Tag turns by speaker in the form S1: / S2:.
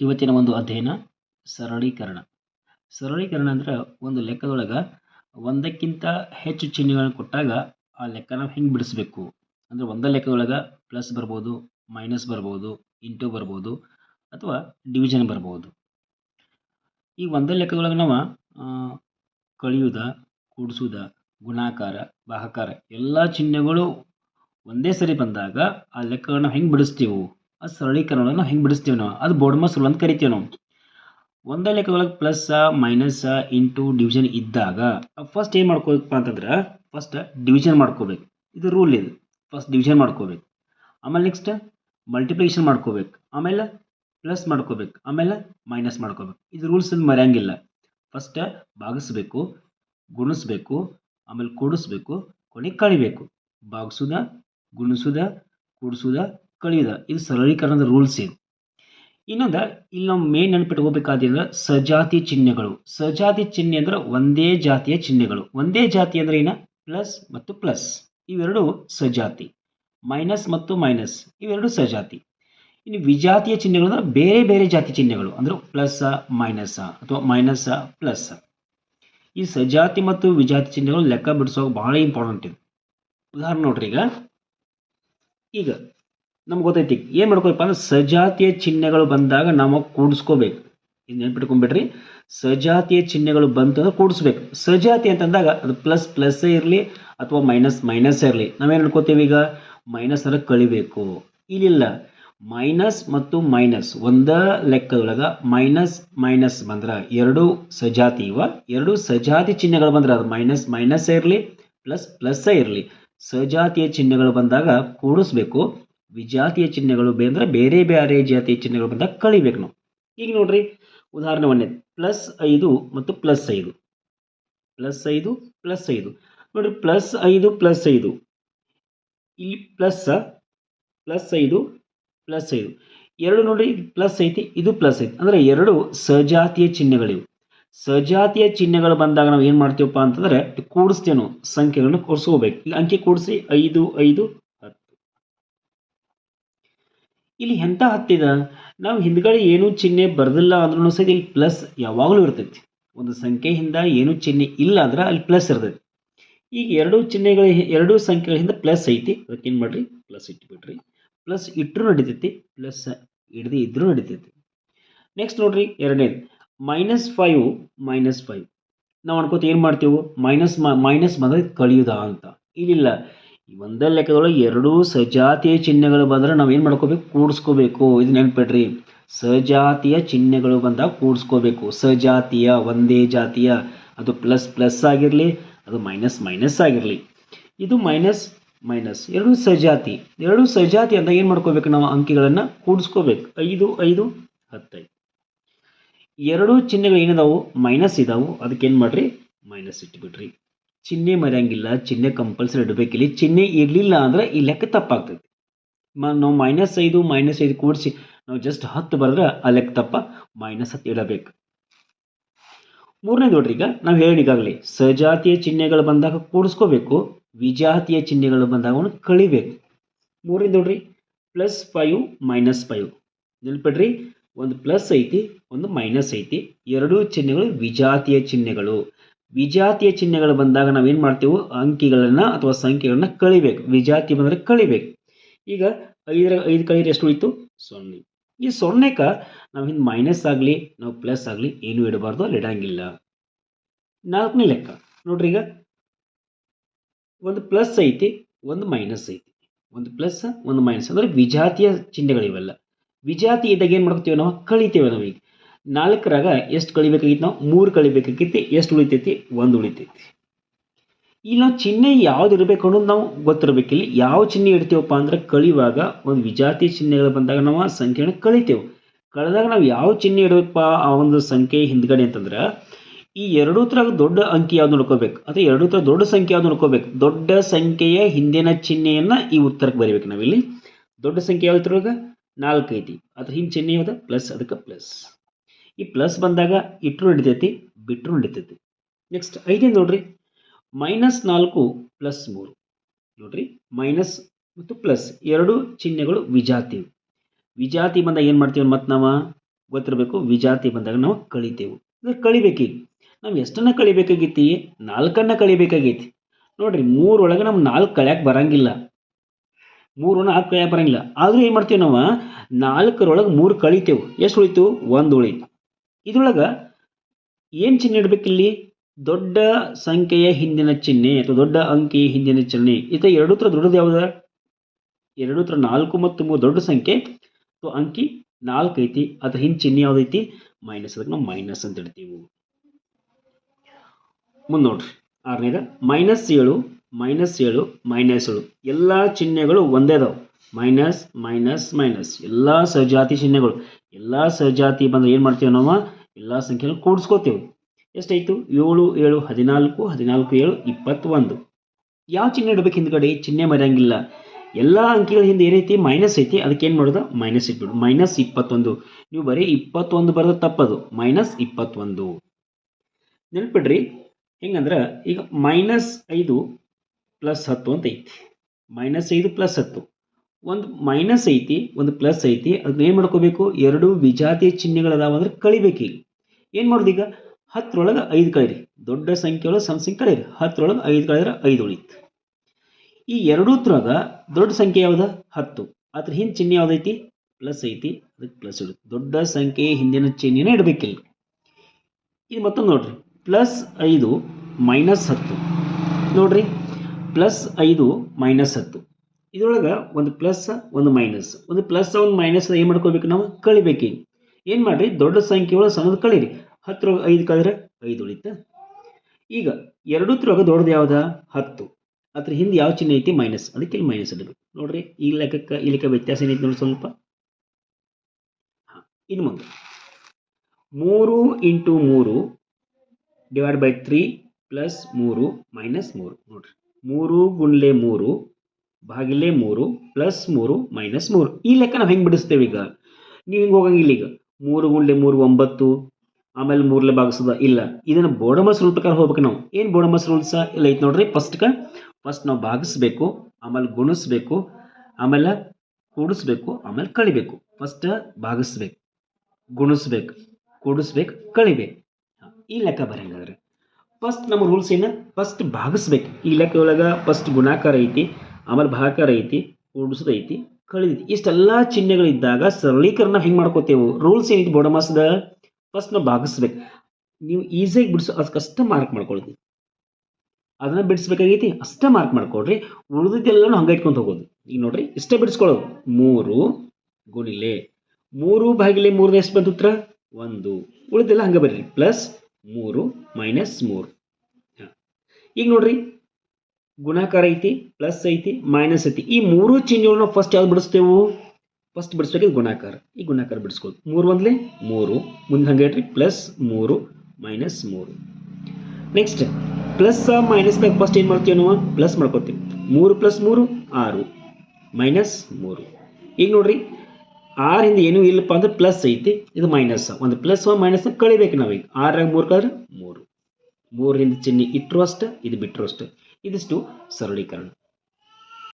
S1: ಇವತ್ತಿನ ಒಂದು ಅಧ್ಯಯನ, ಸರಳೀಕರಣ. ಸರಳೀಕರಣ ಅಂದ್ರೆ ಒಂದು ಲೆಕ್ಕದೊಳಗೆ ಒಂದಕ್ಕಿಂತ ಹೆಚ್ಚು ಚಿಹ್ನೆಗಳನ್ನು ಕೊಟ್ಟಾಗ ಆ ಲೆಕ್ಕನ ಹೆಂಗೆ ಬಿಡಿಸ್ಬೇಕು? ಅಂದರೆ ಒಂದೇ ಲೆಕ್ಕದೊಳಗೆ ಪ್ಲಸ್ ಬರ್ಬೋದು ಮೈನಸ್ ಬರ್ಬೋದು ಇಂಟು ಬರ್ಬೋದು, ಅಥವಾ ಡಿವಿಷನ್ ಬರ್ಬೋದು. ಈ ಒಂದೇ ಲೆಕ್ಕದೊಳಗೆ ನಾವು ಕಳೆಯುವುದ ಕೂಡಿಸುವುದ ಗುಣಾಕಾರ, ಬಾಹಕಾರ ಎಲ್ಲ ಚಿಹ್ನೆಗಳು ಒಂದೇ ಸರಿ ಬಂದಾಗ ಆ ಲೆಕ್ಕಗಳನ್ನ ಹೆಂಗೆ ಬಿಡಿಸ್ತೀವಿ? ಆ ಸರಳೀಕರಣವನ್ನು ಹೆಂಗೆ ಬಿಡಿಸ್ತೀವಿ ನಾವು. ಅದು ಬೋರ್ಡ್ ಮಾಸ್ ರೂಲ್ ಅಂತ ಕರಿತೀವಿ ನಾವು. ಒಂದೇ ಲೆಕ್ಕದೊಳಗೆ ಪ್ಲಸ್ ಮೈನಸ್ ಇಂಟು ಡಿವಿಷನ್ ಇದ್ದಾಗ ಫಸ್ಟ್ ಏನು ಮಾಡ್ಕೋಬೇಕಪ್ಪ ಅಂತಂದ್ರೆ ಫಸ್ಟ್ ಡಿವಿಷನ್ ಮಾಡ್ಕೋಬೇಕು. ಇದು ರೂಲ್ ಇದು. ಫಸ್ಟ್ ಡಿವಿಷನ್ ಮಾಡ್ಕೋಬೇಕು. ಆಮೇಲೆ ನೆಕ್ಸ್ಟ್ ಮಲ್ಟಿಪ್ಲಿಕೇಶನ್ ಮಾಡ್ಕೋಬೇಕು. ಆಮೇಲೆ ಪ್ಲಸ್ ಮಾಡ್ಕೋಬೇಕು. ಆಮೇಲೆ ಮೈನಸ್ ಮಾಡ್ಕೋಬೇಕು. ಇದು ರೂಲ್ಸ್ ಮರೆಯಂಗಿಲ್ಲ. ಫಸ್ಟ್ ಭಾಗಿಸ್ಬೇಕು, ಗುಣಿಸ್ಬೇಕು, ಆಮೇಲೆ ಕೂಡಿಸ್ಬೇಕು, ಕೊನೆಗೆ ಕಳಿಬೇಕು. ಭಾಗಿಸುದ, ಗುಣಿಸುದ, ಕೂಡಿಸುದ ಕಳಿಯುದ ಇದು ಸರಳೀಕರಣದ ರೂಲ್ಸ್ ಇದು ಇನ್ನೊಂದು, ಇಲ್ಲಿ ನಾವು ಮೇನ್ ನೆನಪಿಟ್ಕೋಬೇಕಾದ್ರೆ ಸಜಾತಿ ಚಿಹ್ನೆಗಳು. ಸಜಾತಿ ಚಿಹ್ನೆ ಅಂದ್ರೆ ಒಂದೇ ಜಾತಿಯ ಚಿಹ್ನೆಗಳು. ಒಂದೇ ಜಾತಿ ಅಂದ್ರೆ ಏನ? ಪ್ಲಸ್ ಮತ್ತು ಪ್ಲಸ್ ಇವೆರಡು ಸಜಾತಿ. ಮೈನಸ್ ಮತ್ತು ಮೈನಸ್ ಇವೆರಡು ಸಜಾತಿ. ಇನ್ನು ವಿಜಾತಿಯ ಚಿಹ್ನೆಗಳು ಅಂದ್ರೆ ಬೇರೆ ಬೇರೆ ಜಾತಿ ಚಿಹ್ನೆಗಳು. ಅಂದ್ರೆ ಪ್ಲಸ್ ಮೈನಸ್ ಅಥವಾ ಮೈನಸ್ ಪ್ಲಸ್ ಈ ಸಜಾತಿ ಮತ್ತು ವಿಜಾತಿ ಚಿಹ್ನೆಗಳು ಲೆಕ್ಕ ಬಿಡಿಸೋಕೆ ಬಹಳ ಇಂಪಾರ್ಟೆಂಟ್ ಇದೆ. ಉದಾಹರಣೆ ನೋಡ್ರಿ ಈಗ. ಈಗ ನಮ್ಗೆ ಗೊತ್ತೈತಿ. ಏನು ಮಾಡ್ಕೋಪ್ಪ ಅಂದ್ರೆ ಸಜಾತಿಯ ಚಿಹ್ನೆಗಳು ಬಂದಾಗ ನಾವು ಕೂಡಿಸ್ಕೋಬೇಕು. ಇದು ನೆನ್ಪಿಟ್ಕೊಂಡ್ಬಿಡ್ರಿ ಸಜಾತಿಯ ಚಿಹ್ನೆಗಳು ಬಂತು ಅಂದ್ರೆ ಕೂಡಿಸ್ಬೇಕು. ಸಜಾತಿ ಅಂತಂದಾಗ ಅದು ಪ್ಲಸ್ ಪ್ಲಸ್ಸೇ ಇರಲಿ ಅಥವಾ ಮೈನಸ್ ಮೈನಸ್ ಇರಲಿ. ನಾವೇನು ಅನ್ಕೋತೀವಿ ಈಗ? ಮೈನಸ್ ಅಂದ್ರೆ ಕಳಿಬೇಕು. ಇಲ್ಲಿಲ್ಲ. ಮೈನಸ್ ಮತ್ತು ಮೈನಸ್ ಒಂದ ಲೆಕ್ಕದೊಳಗೆ ಮೈನಸ್ ಮೈನಸ್ ಬಂದ್ರೆ ಎರಡು ಸಜಾತಿ ಇವ. ಎರಡು ಸಜಾತಿ ಚಿಹ್ನೆಗಳು ಬಂದ್ರೆ ಅದು ಮೈನಸ್ ಮೈನಸ್ಸೇ ಇರಲಿ ಪ್ಲಸ್ ಪ್ಲಸ್ಸೇ ಇರಲಿ. ಸಜಾತಿಯ ಚಿಹ್ನೆಗಳು ಬಂದಾಗ ಕೂಡಿಸ್ಬೇಕು. ವಿಜಾತಿಯ ಚಿಹ್ನೆಗಳು ಅಂದರೆ ಬೇರೆ ಬೇರೆ ಜಾತಿಯ ಚಿಹ್ನೆಗಳು ಬಂದಾಗ ಕಳಿಬೇಕು ನಾವು. ಈಗ ನೋಡ್ರಿ ಉದಾಹರಣೆ ಒಂದೇ ಪ್ಲಸ್ ಐದು ಮತ್ತು ಪ್ಲಸ್ ಐದು. ಪ್ಲಸ್ ಐದು ಪ್ಲಸ್ ಐದು. ನೋಡ್ರಿ ಪ್ಲಸ್ ಐದು ಪ್ಲಸ್ ಐದು. ಇಲ್ಲಿ ಪ್ಲಸ್ ಪ್ಲಸ್ ಐದು ಪ್ಲಸ್ ಐದು. ಎರಡು ನೋಡ್ರಿ ಪ್ಲಸ್ ಐತಿ, ಇದು ಪ್ಲಸ್ ಐತಿ. ಅಂದರೆ ಎರಡು ಸಜಾತಿಯ ಚಿಹ್ನೆಗಳಿವು. ಸಜಾತಿಯ ಚಿಹ್ನೆಗಳು ಬಂದಾಗ ನಾವು ಏನು ಮಾಡ್ತೀವಪ್ಪ ಅಂತಂದ್ರೆ ಕೂಡಿಸ್ತೇವೆ ನಾವು, ಸಂಖ್ಯೆಗಳನ್ನು ಕೂಡಿಸ್ಕೋಬೇಕು. ಇಲ್ಲಿ ಅಂಕಿ ಕೂಡಿಸಿ, ಐದು ಐದು ಇಲ್ಲಿ ಎಂಥ ಹತ್ತಿದ ನಾವು ಹಿಂದ್ಗಡೆ ಏನೂ ಚಿಹ್ನೆ ಬರ್ದಿಲ್ಲ ಅಂದ್ರೂ ಸಹ ಇಲ್ಲಿ ಪ್ಲಸ್ ಯಾವಾಗಲೂ ಇರ್ತೈತಿ. ಒಂದು ಸಂಖ್ಯೆ ಹಿಂದ ಏನೂ ಚಿಹ್ನೆ ಇಲ್ಲ ಅಂದ್ರೆ ಅಲ್ಲಿ ಪ್ಲಸ್ ಇರ್ತೈತಿ. ಈಗ ಎರಡು ಚಿಹ್ನೆಗಳ ಎರಡು ಸಂಖ್ಯೆಗಳ ಹಿಂದೆ ಪ್ಲಸ್ ಐತಿ. ಅದಕ್ಕೆ ಮಾಡಿರಿ? ಪ್ಲಸ್ ಇಟ್ಬಿಡ್ರಿ. ಪ್ಲಸ್ ಇಟ್ಟರೂ ನಡಿತೈತಿ ಪ್ಲಸ್ ಹಿಡ್ದು ಇದ್ರೂ ನಡಿತೈತಿ. ನೆಕ್ಸ್ಟ್ ನೋಡ್ರಿ, ಎರಡನೇದು. ಮೈನಸ್ ಫೈವ್ ಮೈನಸ್ ಫೈವ್ ನಾವು ಅನ್ಕೋತ ಏನು ಮಾಡ್ತೀವಿ? ಮೈನಸ್ ಮೈನಸ್ ಬಂದರೆ ಕಳಿಯುದ ಅಂತ. ಇಲ್ಲಿಲ್ಲ. ಒಂದೇ ಲೆಕ್ಕದೊಳಗೆ ಎರಡೂ ಸಜಾತಿಯ ಚಿಹ್ನೆಗಳು ಬಂದರೆ ನಾವು ಏನು ಮಾಡ್ಕೋಬೇಕು? ಕೂಡಿಸ್ಕೋಬೇಕು. ಇದು ನೆನ್ಪಿಡ್ರಿ ಸಜಾತಿಯ ಚಿಹ್ನೆಗಳು ಬಂದಾಗ ಕೂಡಿಸ್ಕೋಬೇಕು. ಸಜಾತಿಯ, ಒಂದೇ ಜಾತಿಯ. ಅದು ಪ್ಲಸ್ ಪ್ಲಸ್ ಆಗಿರಲಿ, ಅದು ಮೈನಸ್ ಮೈನಸ್ ಆಗಿರಲಿ. ಇದು ಮೈನಸ್ ಮೈನಸ್ ಎರಡು ಸಜಾತಿ. ಎರಡು ಸಜಾತಿ ಅಂತ ಏನು ಮಾಡ್ಕೋಬೇಕು ನಾವು? ಅಂಕಿಗಳನ್ನು ಕೂಡಿಸ್ಕೋಬೇಕು. ಐದು ಐದು, ಹತ್ತೈದು. ಎರಡು ಚಿಹ್ನೆಗಳು ಏನಿದಾವು? ಮೈನಸ್ ಇದಾವು. ಅದಕ್ಕೆ ಏನು ಮಾಡ್ರಿ? ಮೈನಸ್ ಇಟ್ಬಿಡ್ರಿ. ಚಿಹ್ನೆ ಮರೆಯಂಗಿಲ್ಲ ಚಿಹ್ನೆ ಕಂಪಲ್ಸರಿ ಇಲ್ಲಿ ಚಿಹ್ನೆ ಇರಲಿಲ್ಲ ಅಂದ್ರೆ ಈ ಲೆಕ್ಕ ತಪ್ಪಾಗ್ತೈತಿ ಮ ನಾವು ಮೈನಸ್ ಐದು ಮೈನಸ್ ಐದು ಕೂಡಿಸಿ, ನಾವು ಜಸ್ಟ್ ಹತ್ತು ಬರೆದ್ರೆ ಆ ಲೆಕ್ಕ ತಪ್ಪ ಮೈನಸ್ ಹತ್ತು ಇಡಬೇಕು. ಮೂರನೇ ನೋಡ್ರಿ ಈಗ, ನಾವು ಹೇಳಿ ಈಗಾಗಲೇ. ಸಜಾತಿಯ ಚಿಹ್ನೆಗಳು ಬಂದಾಗ ಕೂಡಿಸ್ಕೋಬೇಕು, ವಿಜಾತಿಯ ಚಿಹ್ನೆಗಳು ಬಂದಾಗ ಕಳಿಬೇಕು. ಮೂರನೇ ನೋಡ್ರಿ ಪ್ಲಸ್ ಫೈವ್ ಮೈನಸ್ ಫೈವ್ ನೆನ್ಪಿಡ್ರಿ, ಒಂದು ಪ್ಲಸ್ ಐತಿ, ಒಂದು ಮೈನಸ್ ಐತಿ. ಎರಡೂ ಚಿಹ್ನೆಗಳು ವಿಜಾತಿಯ ಚಿಹ್ನೆಗಳು ವಿಜಾತಿಯ ಚಿಹ್ನೆಗಳು ಬಂದಾಗ ನಾವೇನು ಮಾಡ್ತೀವಿ ಅಂಕಿಗಳನ್ನು ಅಥವಾ ಸಂಖ್ಯೆಗಳನ್ನ ಕಳಿಬೇಕು. ವಿಜಾತಿ ಬಂದರೆ ಕಳಿಬೇಕು. ಈಗ ಐದರ ಐದು ಕಳಿದ್ರೆ ಎಷ್ಟು ಉಳಿತು? ಸೊನ್ನೆ. ಈ ಸೊನ್ನೆಕ ನಾವು ಹಿಂದೆ ಮೈನಸ್ ಆಗಲಿ, ನಾವು ಪ್ಲಸ್ ಆಗಲಿ ಏನು ಇಡಬಾರ್ದು ಅಲ್ಲಿ ಇಡಂಗಿಲ್ಲ. ನಾಲ್ಕನೇ ಲೆಕ್ಕ. ನೋಡ್ರಿ ಈಗ ಒಂದು ಪ್ಲಸ್ ಐತಿ, ಒಂದು ಮೈನಸ್ ಐತಿ. ಒಂದು ಪ್ಲಸ್ ಒಂದು ಮೈನಸ್ ಅಂದರೆ ವಿಜಾತಿಯ ಚಿಹ್ನೆಗಳಿವೆಲ್ಲ. ವಿಜಾತಿ ಇದ್ದಾಗ ಏನು ಮಾಡ್ತೀವಿ ನಾವು? ಕಳಿತೇವೆ ನಾವೀಗ. ನಾಲ್ಕರಾಗ ಎಷ್ಟು ಕಳಿಬೇಕಾಗಿತ್ತು ನಾವು? ಮೂರು ಕಳಿಬೇಕಾಗಿತ್ತು. ಎಷ್ಟು ಉಳಿತೈತಿ? ಒಂದು ಉಳಿತೈತಿ. ಇಲ್ಲಿ ನಾವು ಚಿಹ್ನೆ ಯಾವ್ದು ಇರಬೇಕು ಅನ್ನೋದು ನಾವು ಗೊತ್ತಿರಬೇಕಿಲ್ಲ ಯಾವ ಚಿಹ್ನೆ ಇಡ್ತೇವಪ್ಪ ಅಂದ್ರೆ ಕಳಿಯುವಾಗ ಒಂದು ವಿಜಾತಿ ಚಿಹ್ನೆಗಳು ಬಂದಾಗ ನಾವು ಆ ಸಂಖ್ಯೆನ ಕಳಿತೇವೆ. ಕಳೆದಾಗ ನಾವು ಯಾವ ಚಿಹ್ನೆ ಇಡಬೇಕಪ್ಪ? ಆ ಒಂದು ಸಂಖ್ಯೆ ಹಿಂದ್ಗಡೆ ಅಂತಂದ್ರೆ, ಈ ಎರಡು ಥರ ದೊಡ್ಡ ಅಂಕಿ ಯಾವ್ದು ನೋಡ್ಕೋಬೇಕು? ಅಥವಾ ಎರಡು ತರ ದೊಡ್ಡ ಸಂಖ್ಯೆ ಯಾವ್ದು ನೋಡ್ಕೋಬೇಕು? ದೊಡ್ಡ ಸಂಖ್ಯೆಯ ಹಿಂದಿನ ಚಿಹ್ನೆಯನ್ನು ಈ ಉತ್ತರಕ್ಕೆ ಬರೀಬೇಕು ನಾವಿಲ್ಲಿ. ದೊಡ್ಡ ಸಂಖ್ಯೆ ಯಾವ್ದು ನಾಲ್ಕು ಐತಿ ಅದ್ರ ಹಿಂದೆ ಚಿಹ್ನೆ ಯಾವ್ದು? ಪ್ಲಸ್, ಅದಕ್ಕೆ ಪ್ಲಸ್. ಈ ಪ್ಲಸ್ ಬಂದಾಗ ಇಟ್ಟರು ನಡಿತೈತಿ ಬಿಟ್ಟರು ನಡಿತೈತಿ. ನೆಕ್ಸ್ಟ್ ಐದೇ ನೋಡ್ರಿ ಮೈನಸ್ ನಾಲ್ಕು ಪ್ಲಸ್ ಮೂರು. ನೋಡ್ರಿ ಮೈನಸ್ ಮತ್ತು ಪ್ಲಸ್ ಎರಡು ಚಿಹ್ನೆಗಳು ವಿಜಾತಿ. ವಿಜಾತಿ ಬಂದಾಗ ಏನು ಮಾಡ್ತೀವಿ ಮತ್ತು ನಾವು? ಗೊತ್ತಿರಬೇಕು, ವಿಜಾತಿ ಬಂದಾಗ ನಾವು ಕಳಿತೇವೆ. ಅಂದರೆ ಕಳಿಬೇಕೀಗ. ನಾವು ಎಷ್ಟನ್ನು ಕಳಿಬೇಕಾಗೈತಿ? ನಾಲ್ಕನ್ನು ಕಳಿಬೇಕಾಗೈತಿ. ನೋಡ್ರಿ ಮೂರೊಳಗೆ ನಮ್ಗೆ ನಾಲ್ಕು ಕಳ್ಯಾಕೆ ಬರಂಗಿಲ್ಲ. ಮೂರು ನಾಲ್ಕು ಕಳ್ಯಾಕೆ ಬರಂಗಿಲ್ಲ. ಆದರೂ ಏನು ಮಾಡ್ತೀವಿ ನಾವು? ನಾಲ್ಕರೊಳಗೆ ಮೂರು ಕಳಿತೇವೆ. ಎಷ್ಟು ಉಳಿತು? ಒಂದು ಉಳಿತು. ಇದ್ರೊಳಗೆ ಏನು ಚಿಹ್ನೆ ಇಡಬೇಕಿಲ್ಲಿ ದೊಡ್ಡ ಸಂಖ್ಯೆಯ ಹಿಂದಿನ ಚಿಹ್ನೆ ಅಥವಾ ದೊಡ್ಡ ಅಂಕಿ ಹಿಂದಿನ ಚಿಹ್ನೆ. ಈತ ಎರಡು ಥರ ದೊಡ್ಡದು ಯಾವ್ದು? ಎರಡು ಥರ ನಾಲ್ಕು ಮತ್ತು ಮೂರು ದೊಡ್ಡ ಸಂಖ್ಯೆ ಸೊ ಅಂಕಿ ನಾಲ್ಕು ಐತಿ. ಅದ್ರ ಹಿಂದೆ ಚಿಹ್ನೆ ಯಾವುದೈತಿ ಮೈನಸ್. ಅದಕ್ಕೆ ನಾವು ಮೈನಸ್ ಅಂತ ಇಡ್ತೀವಿ. ಮುಂದೆ ನೋಡ್ರಿ. ಆರನೇದ ಮೈನಸ್ ಏಳು ಮೈನಸ್ ಏಳು ಮೈನಸ್ ಏಳು. ಎಲ್ಲ ಚಿಹ್ನೆಗಳು ಒಂದೇ ಅದಾವೆ. Minus minus minus. ಎಲ್ಲ ಸಹಜಾತಿ ಚಿಹ್ನೆಗಳು. ಎಲ್ಲ ಸಹಜಾತಿ ಬಂದ್ರೆ ಏನು ಮಾಡ್ತೀವಿ ನಾವು? ಎಲ್ಲ ಸಂಖ್ಯೆಗಳು ಕೂಡಿಸ್ಕೋತೇವೆ. ಎಷ್ಟಾಯಿತು? ಏಳು ಏಳು, ಹದಿನಾಲ್ಕು ಹದಿನಾಲ್ಕು, ಏಳು, ಇಪ್ಪತ್ತೊಂದು. ಯಾವ ಚಿಹ್ನೆ ಇಡಬೇಕು ಹಿಂದ್ಗಡೆ? ಚಿಹ್ನೆ ಮರೆಯಂಗಿಲ್ಲ. ಎಲ್ಲ ಅಂಕಿಗಳ ಹಿಂದೆ ಏನೈತಿ? ಮೈನಸ್ ಐತಿ. ಅದಕ್ಕೆ ಏನು ಮಾಡೋದು? ಮೈನಸ್ ಇಟ್ಬಿಡು. ಮೈನಸ್ ಇಪ್ಪತ್ತೊಂದು. ನೀವು ಬರೀ ಇಪ್ಪತ್ತೊಂದು ಬರೋದು ತಪ್ಪದು. ಮೈನಸ್ ಇಪ್ಪತ್ತೊಂದು. ನೆನ್ಪಿಡ್ರಿ? ಹೆಂಗಂದ್ರೆ ಈಗ ಮೈನಸ್ ಐದು ಪ್ಲಸ್ ಹತ್ತು ಅಂತ ಐತಿ. ಮೈನಸ್ ಐದು ಪ್ಲಸ್ ಹತ್ತು. ಒಂದು ಮೈನಸ್ ಐತಿ, ಒಂದು ಪ್ಲಸ್ ಐತಿ. ಅದನ್ನ ಏನು ಮಾಡ್ಕೋಬೇಕು? ಎರಡು ವಿಜಾತಿ ಚಿಹ್ನೆಗಳದಾವ ಅಂದ್ರೆ ಕಳಿಬೇಕು ಈಗ ಏನು ಮಾಡೋದು ಈಗ? ಹತ್ತರೊಳಗೆ ಐದು ಕಳೀರಿ. ದೊಡ್ಡ ಸಂಖ್ಯೆ ಒಳಗೆ ಸಣ್ಣ ಸಂಖ್ಯೆ ಕಳೀರಿ. ಹತ್ತರೊಳಗೆ ಐದು ಕಳೆದ್ರೆ ಐದು ಉಳಿತು. ಈ ಎರಡೂತ್ರಾಗ ದೊಡ್ಡ ಸಂಖ್ಯೆ ಯಾವ್ದ? ಹತ್ತು. ಅದ್ರ ಹಿಂದೆ ಚಿಹ್ನೆ ಯಾವ್ದೈತಿ? ಪ್ಲಸ್ ಐತಿ. ಅದಕ್ಕೆ ಪ್ಲಸ್ ಇಡುತ್ತೆ ದೊಡ್ಡ ಸಂಖ್ಯೆ ಹಿಂದಿನ ಚಿಹ್ನೆನೇ ಇಡಬೇಕಿಲ್ಲ. ಇದು ಮತ್ತೊಂದು ನೋಡ್ರಿ. ಪ್ಲಸ್ ಐದು ಮೈನಸ್ ಹತ್ತು. ನೋಡ್ರಿ. ಪ್ಲಸ್ ಐದು ಮೈನಸ್ ಹತ್ತು. ಇದರೊಳಗೆ ಒಂದು ಪ್ಲಸ್, ಒಂದು ಮೈನಸ್. ಒಂದು ಪ್ಲಸ್, ಒಂದು ಮೈನಸ್ ಏನು ಮಾಡ್ಕೋಬೇಕು ನಾವು? ಕಳಿಬೇಕು ಏನು ಮಾಡ್ರಿ? ದೊಡ್ಡ ಸಂಖ್ಯೆ ಒಳಗೆ ಸಣ್ಣದು ಕಳೀರಿ. ಹತ್ತರ ಐದು ಕಳೆದ್ರೆ ಐದು ಉಳಿತ ಈಗ ಎರಡು ತ್ರೊಳಗೆ ದೊಡ್ಡದು ಯಾವ್ದು? ಹತ್ತು. ಅದ್ರ ಹಿಂದೆ ಯಾವ ಚಿಹ್ನೆ ಐತಿ? ಮೈನಸ್ ಅದಕ್ಕೆ ಇಲ್ಲಿ ಮೈನಸ್ ಇಡಬೇಕು ನೋಡ್ರಿ, ಈ ಲೆಕ್ಕಕ್ಕೆ, ಈ ಲೆಕ್ಕ ವ್ಯತ್ಯಾಸ ಏನೈತಿ ನೋಡಿ ಸ್ವಲ್ಪ. ಹಾಂ, ಇನ್ನು ಮುಂದೆ. ಮೂರು ಇಂಟು ಮೂರು ಡಿವೈಡ್ ಬೈ ತ್ರೀ ಪ್ಲಸ್ ಮೂರು ಮೈನಸ್ ಮೂರು. ನೋಡ್ರಿ, ಮೂರು ಗುಂಡ್ಲೆ ಮೂರು ಬಾಗಿಲೆ ಮೂರು ಪ್ಲಸ್ ಮೂರು ಮೈನಸ್ ಮೂರು. ಈ ಲೆಕ್ಕ ನಾವು ಹೆಂಗೆ ಬಿಡಿಸ್ತೇವೆ ಈಗ? ನೀವು ಹಿಂಗೆ ಹೋಗಂಗಿಲ್ಲ ಈಗ. ಮೂರು ಗುಂಡ್ಲೆ ಮೂರು ಒಂಬತ್ತು, ಆಮೇಲೆ ಮೂರಲೆ ಭಾಗಿಸೋದ ಇಲ್ಲ. ಇದನ್ನು ಬೋಡಮಸ್ ರೂಲ್ ಪ್ರಕಾರ ಹೋಗ್ಬೇಕು ನಾವು. ಏನು ಬೋಡಮಸ್ ರೂಲ್ಸ ಇಲ್ಲ ಐತೆ ನೋಡ್ರಿ? ಫಸ್ಟ್ಗೆ ಫಸ್ಟ್ ನಾವು ಭಾಗಿಸ್ಬೇಕು, ಆಮೇಲೆ ಗುಣಿಸ್ಬೇಕು, ಆಮೇಲೆ ಕೂಡಿಸ್ಬೇಕು, ಆಮೇಲೆ ಕಳಿಬೇಕು. ಫಸ್ಟ್ ಭಾಗಿಸ್ಬೇಕು, ಗುಣಿಸ್ಬೇಕು, ಕೂಡಿಸ್ಬೇಕು, ಕಳಿಬೇಕು. ಈ ಲೆಕ್ಕ ಬರಂಗಾದ್ರೆ ಫಸ್ಟ್ ನಮ್ಮ ರೂಲ್ಸ್ ಏನು? ಫಸ್ಟ್ ಭಾಗಿಸ್ಬೇಕು. ಈ ಲೆಕ್ಕ ಒಳಗೆ ಫಸ್ಟ್ ಗುಣಾಕಾರ ಐತಿ, ಆಮೇಲೆ ಭಾಗಾಕಾರ ಐತಿ, ಕೂಡಿಸೋದು ಐತಿ. ಕಳಿದೈತಿ ಇಷ್ಟೆಲ್ಲ ಚಿಹ್ನೆಗಳಿದ್ದಾಗ ಸರಳೀಕರಣ ಹೆಂಗೆ ಮಾಡ್ಕೋತೇವೆ? ರೂಲ್ಸ್ ಏನಿದೆ ಬೋಡಮಾಸದ ಫಸ್ಟ್ ನಾವು ಭಾಗಿಸ್ಬೇಕು. ನೀವು ಈಸಿಯಾಗಿ ಬಿಡಿಸೋ ಅದಕ್ಕಷ್ಟ ಮಾರ್ಕ್ ಮಾಡ್ಕೊಳ್ತೀವಿ ಅದನ್ನ ಬಿಡಿಸ್ಬೇಕಾಗೈತಿ, ಅಷ್ಟೇ ಮಾರ್ಕ್ ಮಾಡ್ಕೊಳ್ರಿ. ಉಳಿದಿದ್ದೆಲ್ಲನೂ ಹಂಗೆ ಇಟ್ಕೊಂಡು ಹೋಗೋದು. ಈಗ ನೋಡ್ರಿ, ಇಷ್ಟೇ ಬಿಡಿಸ್ಕೊಳ್ಳೋದು. ಮೂರು ಗುಣಿಲೆ. ಮೂರು ಬಾಗಿಲೆ ಮೂರನೇ ಎಷ್ಟು ಬಂತು ಉತ್ತರ? ಒಂದು. ಉಳಿದೆಲ್ಲ ಹಂಗೆ ಬರ್ರಿ. ಪ್ಲಸ್ ಮೂರು ಮೈನಸ್ ಮೂರು. ಈಗ ನೋಡ್ರಿ ಗುಣಾಕಾರ ಐತಿ ಪ್ಲಸ್ ಐತಿ ಮೈನಸ್ ಐತಿ. ಈ ಮೂರು ಚಿಹ್ನೆಗಳನ್ನ ಫಸ್ಟ್ ಯಾವ್ದು ಬಿಡಿಸ್ತೇವು? ಫಸ್ಟ್ ಬಿಡಿಸ್ಬೇಕಿದ್ ಗುಣಾಕಾರ. ಈ ಗುಣಾಕಾರ ಬಿಡಿಸ್ಕೊಳ್ಳಿ ಮೂರು ಒಂದ್ಲೆ? ಮೂರು. ಮುಂದೆ ಹಂಗೆ ಹೇಳ್ರಿ ಪ್ಲಸ್ ಮೂರು ಮೈನಸ್ ಮೂರು. ನೆಕ್ಸ್ಟ್ ಪ್ಲಸ್ ಮೈನಸ್ನಾಗ ಫಸ್ಟ್ ಏನು ಮಾಡ್ತೀವಿ ನಾವು? ಪ್ಲಸ್ ಮಾಡ್ಕೊತೀವಿ. ಮೂರು ಪ್ಲಸ್ ಮೂರು, ಆರು. ಮೈನಸ್ ಮೂರು. ಈಗ ನೋಡ್ರಿ ಆರಿಂದ ಏನೂ ಇಲ್ಲಪ್ಪ ಅಂದ್ರೆ ಪ್ಲಸ್ ಐತಿ. ಇದು ಮೈನಸ್ ಒಂದು ಪ್ಲಸ್ ಮೈನಸ್ ಕಳಿಬೇಕು ನಾವೀಗ. ಆರಾಗ ಮೂರು ಕಳೆದ್ರೆ ಮೂರು. ಮೂರರಿಂದ ಚಿಹ್ನೆ ಇಟ್ಟರು ಅಷ್ಟೇ, ಇದು ಬಿಟ್ಟರು ಅಷ್ಟೇ. ಇದಿಷ್ಟು ಸರಳೀಕರಣ